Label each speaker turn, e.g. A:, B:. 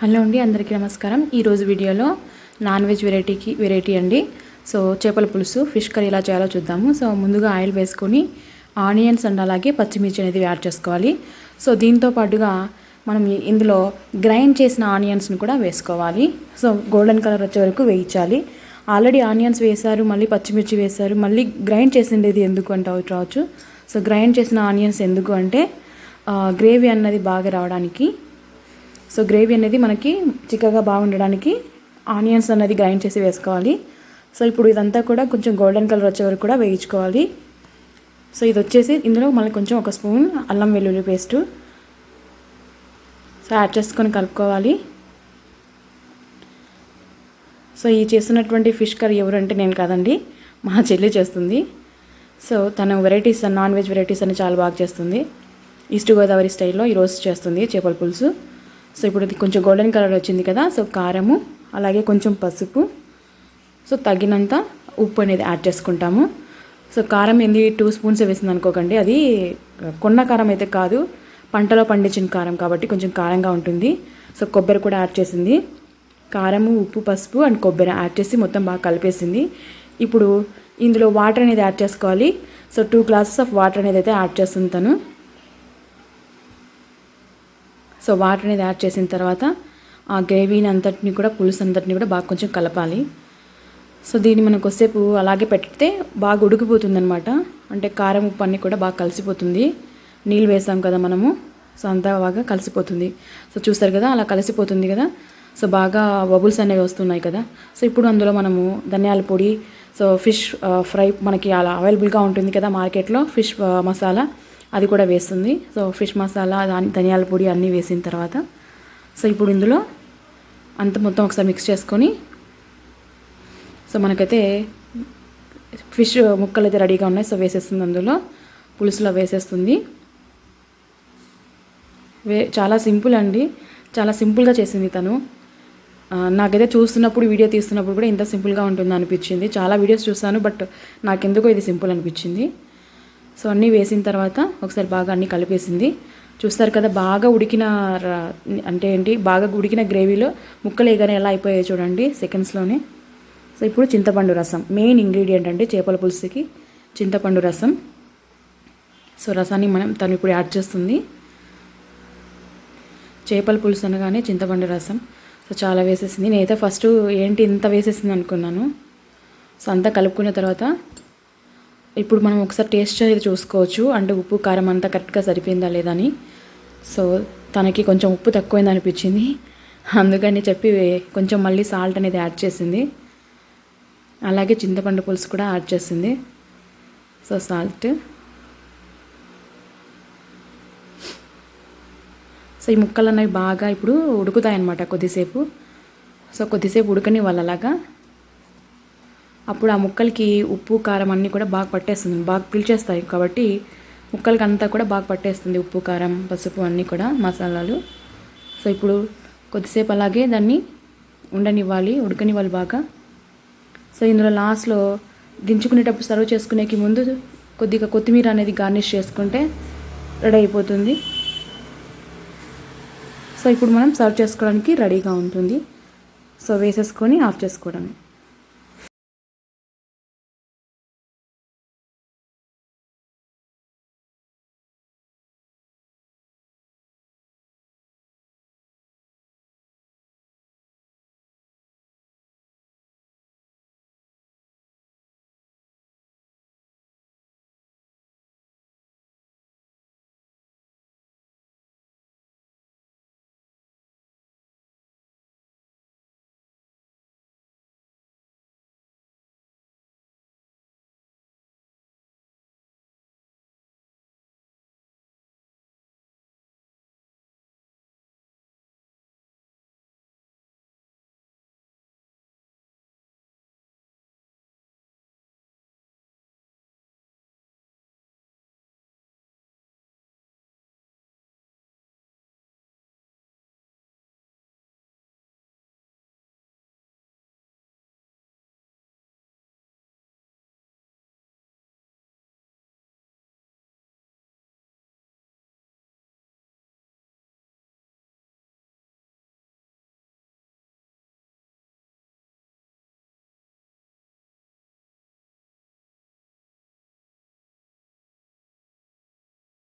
A: Hello అండి అందరికీ నమస్కారం. ఈరోజు వీడియోలో నాన్ వెజ్ వెరైటీకి వెరైటీ అండి. సో చేపల పులుసు ఫిష్ కర్రీ ఎలా చేయాలో చూద్దాము. సో ముందుగా ఆయిల్ వేసుకొని ఆనియన్స్ అండ్ అలాగే పచ్చిమిర్చి అనేది యాడ్ చేసుకోవాలి. సో దీంతో పాటుగా మనం ఇందులో గ్రైండ్ చేసిన ఆనియన్స్ని కూడా వేసుకోవాలి. సో గోల్డెన్ కలర్ వచ్చే వరకు వేయించాలి. ఆల్రెడీ ఆనియన్స్ వేశారు మళ్ళీ పచ్చిమిర్చి వేశారు మళ్ళీ గ్రైండ్ చేసిండేది ఎందుకు అంటే రావచ్చు. సో గ్రైండ్ చేసిన ఆనియన్స్ ఎందుకు అంటే గ్రేవీ అన్నది బాగా రావడానికి సో గ్రేవీ అనేది మనకి చిక్కగా బాగుండడానికి ఆనియన్స్ అనేది గ్రైండ్ చేసి వేసుకోవాలి. సో ఇప్పుడు ఇదంతా కూడా కొంచెం గోల్డెన్ కలర్ వచ్చే వరకు కూడా వేయించుకోవాలి. సో ఇది వచ్చేసి ఇందులో మళ్ళీ కొంచెం ఒక స్పూన్ అల్లం వెల్లుల్లి పేస్ట్. సో యాడ్ చేసుకొని కలుపుకోవాలి. సో ఈ చేస్తున్నటువంటి ఫిష్ కర్రీ ఎవరంటే నేను కాదండి మా చెల్లి చేస్తుంది. సో తన వెరైటీస్ నాన్ వెజ్ వెరైటీస్ అని చాలా బాగా చేస్తుంది. ఈస్ట్ గోదావరి స్టైల్లో ఈరోజు చేస్తుంది చేపల పులుసు. సో ఇప్పుడు ఇది కొంచెం గోల్డెన్ కలర్ వచ్చింది కదా సో కారము అలాగే కొంచెం పసుపు. సో తగినంత ఉప్పు అనేది యాడ్ చేసుకుంటాము. సో కారం ఏంది? టూ స్పూన్స్ వేసింది అనుకోకండి. అది కొన్న కారం అయితే కాదు పంటలో పండించిన కారం కాబట్టి కొంచెం కారంగా ఉంటుంది. సో కొబ్బరి కూడా యాడ్ చేసింది. కారము ఉప్పు పసుపు అండ్ కొబ్బరి యాడ్ చేసి మొత్తం బాగా కలిపేసింది. ఇప్పుడు ఇందులో వాటర్ అనేది యాడ్ చేసుకోవాలి. So two glasses of water అనేది అయితే యాడ్ చేస్తుంది తను సో వాటర్ అనేది యాడ్ చేసిన తర్వాత ఆ గ్రేవీని అంతటిని కూడా పులుసు అంతటిని కూడా బాగా కొంచెం కలపాలి. సో దీన్ని మనం కొద్దిసేపు అలాగే పెడితే బాగా ఉడికిపోతుంది అనమాట అంటే కారం ఉప్పు అన్నీ కూడా బాగా కలిసిపోతుంది. నీళ్ళు వేసాం కదా మనము సో అంతా బాగా కలిసిపోతుంది. సో చూస్తారు కదా అలా కలిసిపోతుంది కదా. సో బాగా బబుల్స్ అనేవి వస్తున్నాయి కదా. సో ఇప్పుడు అందులో మనము ధనియాల పొడి సో ఫిష్ ఫ్రై మనకి అలా అవైలబుల్గా ఉంటుంది కదా మార్కెట్లో ఫిష్ మసాలా. అది కూడా వేస్తుంది. సో ఫిష్ మసాలా ధనియాల పొడి అన్నీ వేసిన తర్వాత సో ఇప్పుడు ఇందులో అంత మొత్తం ఒకసారి మిక్స్ చేసుకొని సో మనకైతే ఫిష్ ముక్కలు అయితే రెడీగా ఉన్నాయి. సో వేసేస్తుంది అందులో. పులుసులో వేసేస్తుంది. వే చాలా సింపుల్ అండి. చాలా సింపుల్గా చేసింది తను. నాకైతే చూస్తున్నప్పుడు వీడియో తీస్తున్నప్పుడు కూడా ఇంత సింపుల్గా ఉంటుంది అనిపించింది చాలా వీడియోస్ చూస్తాను బట్ నాకెందుకో ఇది సింపుల్ అనిపించింది. సో అన్నీ వేసిన తర్వాత ఒకసారి బాగా అన్నీ కలిపేసింది. చూస్తారు కదా బాగా ఉడికిన అంటే ఏంటి బాగా ఉడికిన గ్రేవీలో ముక్కలు ఏగానే ఎలా అయిపోయాయి చూడండి సెకండ్స్లోనే. సో ఇప్పుడు చింతపండు రసం. మెయిన్ ఇంగ్రీడియంట్ అంటే చేపల పులుసుకి చింతపండు రసం. సో రసాన్ని మనం తను ఇప్పుడు యాడ్ చేస్తుంది. చేపల పులుసు అనగానే చింతపండు రసం. సో చాలా వేసేసింది. నేనైతే ఫస్ట్ ఏంటి ఇంత వేసేసింది అనుకున్నాను. సో అంతా కలుపుకున్న తర్వాత ఇప్పుడు మనం ఒకసారి టేస్ట్ అనేది చూసుకోవచ్చు. అంటే ఉప్పు కారం అంతా కరెక్ట్గా సరిపోయిందా లేదా అని. సో తనకి కొంచెం ఉప్పు తక్కువైంది అనిపించింది. అందుకని చెప్పి కొంచెం మళ్ళీ సాల్ట్ అనేది యాడ్ చేసింది. అలాగే చింతపండు పులుసు కూడా యాడ్ చేసింది. So salt. సో ఈ ముక్కలు అనేవి బాగా ఇప్పుడు ఉడుకుతాయి అన్నమాట కొద్దిసేపు. సో కొద్దిసేపు ఉడకని వాళ్ళలాగా అప్పుడు ఆ ముక్కలకి ఉప్పు కారం అన్నీ కూడా బాగా పట్టేస్తుంది. బాగా పిలిచేస్తాయి కాబట్టి ముక్కలకి అంతా కూడా బాగా పట్టేస్తుంది ఉప్పు కారం పసుపు అన్నీ కూడా మసాలాలు. సో ఇప్పుడు కొద్దిసేపు అలాగే దాన్ని ఉండనివ్వాలి ఉడకనివ్వాలి బాగా. సో ఇందులో లాస్ట్లో దించుకునేటప్పుడు సర్వ్ చేసుకునేకి ముందు కొద్దిగా కొత్తిమీర అనేది గార్నిష్ చేసుకుంటే రెడీ అయిపోతుంది. సో ఇప్పుడు మనం సర్వ్ చేసుకోవడానికి రెడీగా ఉంటుంది. సో వేసేసుకొని ఆఫ్ చేసుకోవడమే.